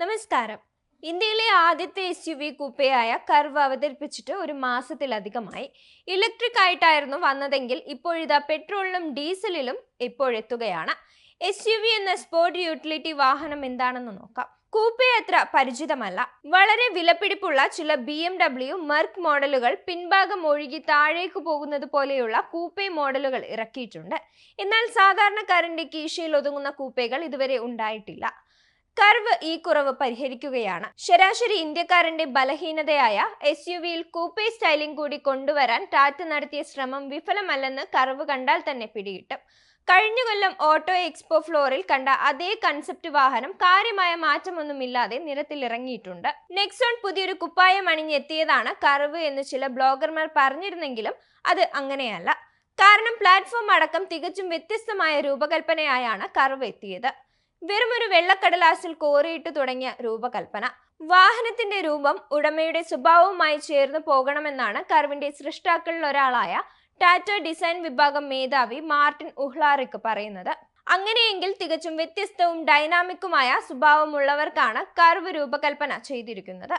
നമസ്കാരം. ഇന്ത്യയിലെ ആദ്യത്തെ എസ് യു വി കൂപ്പയായ കർവ് അവതരിപ്പിച്ചിട്ട് ഒരു മാസത്തിലധികമായി ഇലക്ട്രിക് ആയിട്ടായിരുന്നു വന്നതെങ്കിൽ ഇപ്പോഴിതാ പെട്രോളിലും ഡീസലിലും ഇപ്പോഴെത്തുകയാണ്. എസ് യു വി എന്ന സ്പോർട് യൂട്ടിലിറ്റി വാഹനം എന്താണെന്ന് നോക്കാം. കൂപ്പെ അത്ര പരിചിതമല്ല. വളരെ വിലപിടിപ്പുള്ള ചില ബി എം ഡബ്ല്യു മെർക്ക് മോഡലുകൾ പിൻഭാഗം ഒഴുകി താഴേക്ക് പോകുന്നത് പോലെയുള്ള കൂപ്പെ മോഡലുകൾ ഇറക്കിയിട്ടുണ്ട്. എന്നാൽ സാധാരണക്കാരന്റെ കീശയിൽ ഒതുങ്ങുന്ന കൂപ്പകൾ ഇതുവരെ ഉണ്ടായിട്ടില്ല. കർവ് ഈ കുറവ് പരിഹരിക്കുകയാണ്. ശരാശരി ഇന്ത്യക്കാരന്റെ ബലഹീനതയായ എസ് യു വിയിൽ കൂപ്പെ സ്റ്റൈലിംഗ് കൂടി കൊണ്ടുവരാൻ ടാറ്റ നടത്തിയ ശ്രമം വിഫലമല്ലെന്ന് കർവ് കണ്ടാൽ തന്നെ പിടികിട്ടും. കഴിഞ്ഞ കൊല്ലം ഓട്ടോ എക്സ്പോ ഫ്ലോറിൽ കണ്ട അതേ കൺസെപ്റ്റ് വാഹനം കാര്യമായ മാറ്റമൊന്നുമില്ലാതെ നിരത്തിലിറങ്ങിയിട്ടുണ്ട്. നെക്സോൺ പുതിയൊരു കുപ്പായം അണിഞ്ഞെത്തിയതാണ് കർവ് എന്ന് ചില ബ്ലോഗർമാർ പറഞ്ഞിരുന്നെങ്കിലും അത് അങ്ങനെയല്ല. കാരണം പ്ലാറ്റ്ഫോം അടക്കം തികച്ചും വ്യത്യസ്തമായ രൂപകൽപ്പനയായാണ് കർവ് എത്തിയത്. വെറുമൊരു വെള്ളക്കടലാസിൽ കോറിയിട്ട് തുടങ്ങിയ രൂപകൽപ്പന. വാഹനത്തിന്റെ രൂപം ഉടമയുടെ സ്വഭാവവുമായി ചേർന്ന് പോകണമെന്നാണ് കർവിന്റെ സൃഷ്ടാക്കളിൽ ഒരാളായ ടാറ്റ ഡിസൈൻ വിഭാഗം മേധാവി മാർട്ടിൻ ഉഹ്ലാറിക്ക് പറയുന്നത്. അങ്ങനെയെങ്കിൽ തികച്ചും വ്യത്യസ്തവും ഡൈനാമിക്കുമായ സ്വഭാവമുള്ളവർക്കാണ് കർവ് രൂപകൽപ്പന ചെയ്തിരിക്കുന്നത്.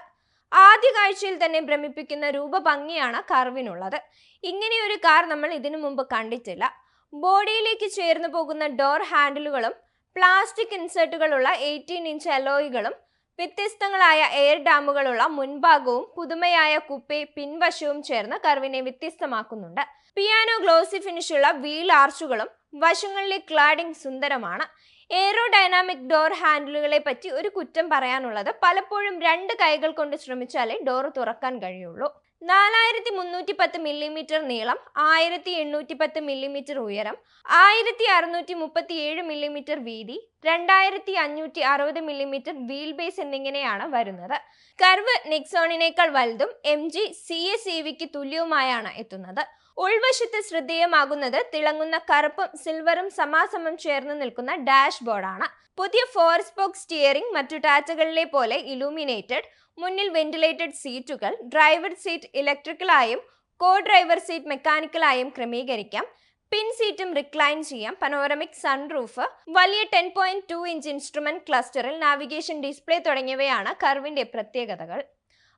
ആദ്യ കാഴ്ചയിൽ തന്നെ ഭ്രമിപ്പിക്കുന്ന രൂപഭംഗിയാണ് കർവിനുള്ളത്. ഇങ്ങനെയൊരു കാർ നമ്മൾ ഇതിനു മുമ്പ് കണ്ടിട്ടില്ല. ബോഡിയിലേക്ക് ചേർന്ന് പോകുന്ന ഡോർ ഹാൻഡിലുകളും പ്ലാസ്റ്റിക് ഇൻസേർട്ടുകളുള്ള എയ്റ്റീൻ ഇഞ്ച് അലോയികളും വ്യത്യസ്തങ്ങളായ എയർ ഡാമുകളുള്ള മുൻഭാഗവും പുതുമയായ കുപ്പി പിൻവശവും ചേർന്ന് കർവിനെ വ്യത്യസ്തമാക്കുന്നുണ്ട്. പിയാനോ ഗ്ലോസി ഫിനിഷുള്ള വീൽ ആർച്ചുകളും വശങ്ങളിലെ ക്ലാഡിംഗ് സുന്ദരമാണ്. എയറോ ഡൈനാമിക് ഡോർ ഹാൻഡിലുകളെ പറ്റി ഒരു കുറ്റം പറയാനുള്ളത് പലപ്പോഴും രണ്ട് കൈകൾ കൊണ്ട് ശ്രമിച്ചാലേ ഡോർ തുറക്കാൻ കഴിയുള്ളൂ. നാലായിരത്തി മുന്നൂറ്റി പത്ത് മില്ലിമീറ്റർ നീളം ആയിരത്തി എണ്ണൂറ്റി പത്ത് മില്ലിമീറ്റർ ഉയരം ആയിരത്തി അറുന്നൂറ്റി മുപ്പത്തി ഏഴ് മില്ലിമീറ്റർ വീതി രണ്ടായിരത്തി അഞ്ഞൂറ്റി അറുപത് മില്ലിമീറ്റർ വീൽ ബേസ് എന്നിങ്ങനെയാണ് വരുന്നത്. കർവ് നെക്സോണിനേക്കാൾ വലുതും M G Z S E വിക്ക് തുല്യവുമായാണ് എത്തുന്നത്. ഉൾവശത്ത് ശ്രദ്ധേയമാകുന്നത് തിളങ്ങുന്ന കറുപ്പും സിൽവറും സമാസമം ചേർന്ന് നിൽക്കുന്ന ഡാഷ് ബോർഡാണ് പുതിയ ഫോർ സ്പോക്ക് സ്റ്റിയറിംഗ് മറ്റു ടാറ്റകളിലെ പോലെ ഇലൂമിനേറ്റഡ് മുന്നിൽ വെന്റിലേറ്റഡ് സീറ്റുകൾ ഡ്രൈവർ സീറ്റ് ഇലക്ട്രിക്കലായും കോ ഡ്രൈവർ സീറ്റ് മെക്കാനിക്കലായും ക്രമീകരിക്കാം. പിൻ സീറ്റും റിക്ലൈൻ ചെയ്യാം. പനോറമിക് സൺറൂഫ് വലിയ ten point two inch instrument ക്ലസ്റ്ററിൽ navigation display തുടങ്ങിയവയാണ് കർവിന്റെ പ്രത്യേകതകൾ.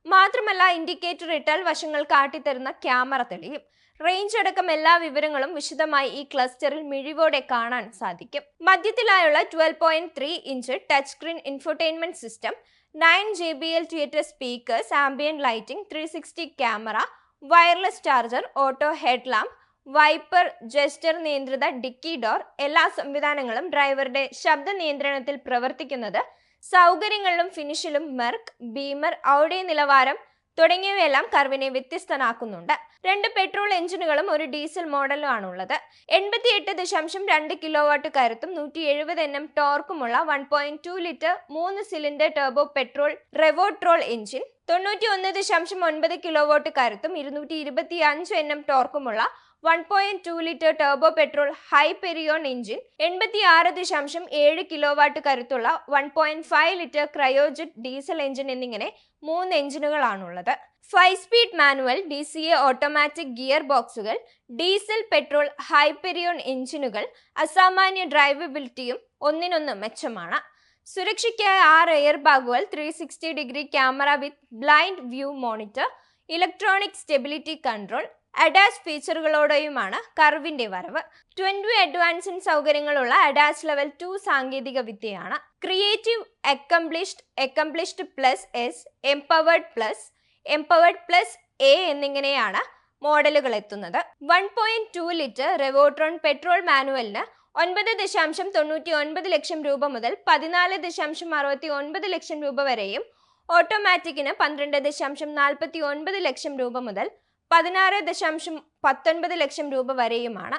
മാത്രമല്ല ഇൻഡിക്കേറ്റർ ഇട്ടാൽ വശങ്ങൾ കാട്ടിത്തരുന്ന ക്യാമറ തെളിയും. റേഞ്ച് അടക്കം എല്ലാ വിവരങ്ങളും വിശദമായി ഈ ക്ലസ്റ്ററിൽ മിഴിവോടെ കാണാൻ സാധിക്കും. മധ്യത്തിലായുള്ള twelve point three inch touch screen infotainment system nine J B L theatre speakers ambient lighting three sixty camera wireless charger auto head lamp wiper gesture നിയന്ത്രിത ഡിക്കി ഡോർ എല്ലാ സംവിധാനങ്ങളും ഡ്രൈവറുടെ ശബ്ദ നിയന്ത്രണത്തിൽ പ്രവർത്തിക്കുന്നത് സൗകര്യങ്ങളിലും ഫിനിഷിലും മെർക്ക് ബീമർ ഔഡി നിലവാരം തുടങ്ങിയവയെല്ലാം കർവിനെ വ്യത്യസ്തനാക്കുന്നുണ്ട്. രണ്ട് പെട്രോൾ എഞ്ചിനുകളും ഒരു ഡീസൽ മോഡലും ആണുള്ളത് എൺപത്തി എട്ട് ദശാംശം രണ്ട് കിലോ വാട്ട് കരുത്തും നൂറ്റി എഴുപത് എൻ എം ടോർക്കുമുള്ള വൺ പോയിന്റ് ടു ലിറ്റർ മൂന്ന് cylinder turbo petrol Revotron engine തൊണ്ണൂറ്റി ഒന്ന് ദശാംശം ഒൻപത് കിലോ വോട്ട് കരുത്തും ഇരുന്നൂറ്റി ഇരുപത്തി അഞ്ച് N M ടോർക്കുമുള്ള one point two litre turbo petrol Hyperion engine എൺപത്തി ആറ് ദശാംശം ഏഴ് കിലോ വാട്ട് കരുത്തുള്ള one point five litre Kryojet diesel engine എന്നിങ്ങനെ മൂന്ന് എഞ്ചിനുകളാണുള്ളത്. Five speed manual D C A automatic gear ബോക്സുകൾ ഡീസൽ പെട്രോൾ ഹൈപെരിയോൺ എഞ്ചിനുകൾ അസാമാന്യ ഡ്രൈവബിലിറ്റിയും ഒന്നിനൊന്ന് മെച്ചമാണ്. സുരക്ഷയ്ക്കായി ആറ് എയർ ബാഗുകൾ three sixty degree camera with blind view monitor electronic stability control ADAS ഫീച്ചറുകളോടെയുമാണ് കർവിന്റെ വരവ്. ട്വന്റി അഡ്വാൻസിംഗ് സൗകര്യങ്ങളുള്ള അഡാസ് ലെവൽ ടു സാങ്കേതിക വിദ്യയാണ്. Creative accomplished accomplished plus S empowered plus empowered plus A എന്നിങ്ങനെയാണ് മോഡലുകൾ എത്തുന്നത്. One point two litre Revotron petrol മാനുവലിന് ഒൻപത് ദശാംശം തൊണ്ണൂറ്റി ഒൻപത് ലക്ഷം രൂപ മുതൽ പതിനാല് ദശാംശം അറുപത്തി ഒൻപത് ലക്ഷം രൂപ വരെയും ഓട്ടോമാറ്റിക്കിന് പന്ത്രണ്ട് ദശാംശം നാൽപ്പത്തി ഒൻപത് ലക്ഷം രൂപ മുതൽ പതിനാറ് ദശാംശം പത്തൊൻപത് ലക്ഷം രൂപ വരെയുമാണ്.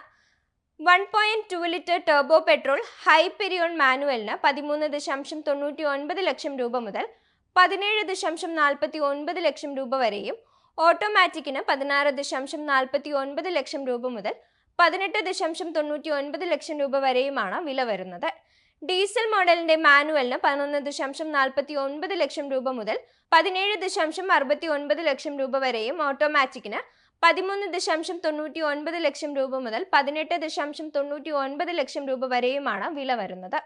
One point two litre turbo petrol Hyperion മാനുവലിന് പതിമൂന്ന് ദശാംശം തൊണ്ണൂറ്റി ഒൻപത് ലക്ഷം രൂപ മുതൽ പതിനേഴ് ദശാംശം നാൽപ്പത്തി ഒൻപത് ലക്ഷം രൂപ വരെയും ഓട്ടോമാറ്റിക്കിന് പതിനാറ് ദശാംശം നാൽപ്പത്തി ഒൻപത് ലക്ഷം രൂപ മുതൽ പതിനെട്ട് ദശാംശം തൊണ്ണൂറ്റി ഒൻപത് ലക്ഷം രൂപ വരെയുമാണ് വില വരുന്നത്. ഡീസൽ മോഡലിന്റെ മാനുവലിന് പതിനൊന്ന് ദശാംശം നാൽപ്പത്തി ഒൻപത് ലക്ഷം രൂപ മുതൽ പതിനേഴ് ദശാംശം അറുപത്തി ഒൻപത് ലക്ഷം രൂപ വരെയും ഓട്ടോമാറ്റിക്കിന് പതിമൂന്ന് ദശാംശം തൊണ്ണൂറ്റി ഒൻപത് ലക്ഷം രൂപ മുതൽ പതിനെട്ട് ദശാംശം തൊണ്ണൂറ്റി ഒൻപത് ലക്ഷം രൂപ വരെയുമാണ് വില വരുന്നത്.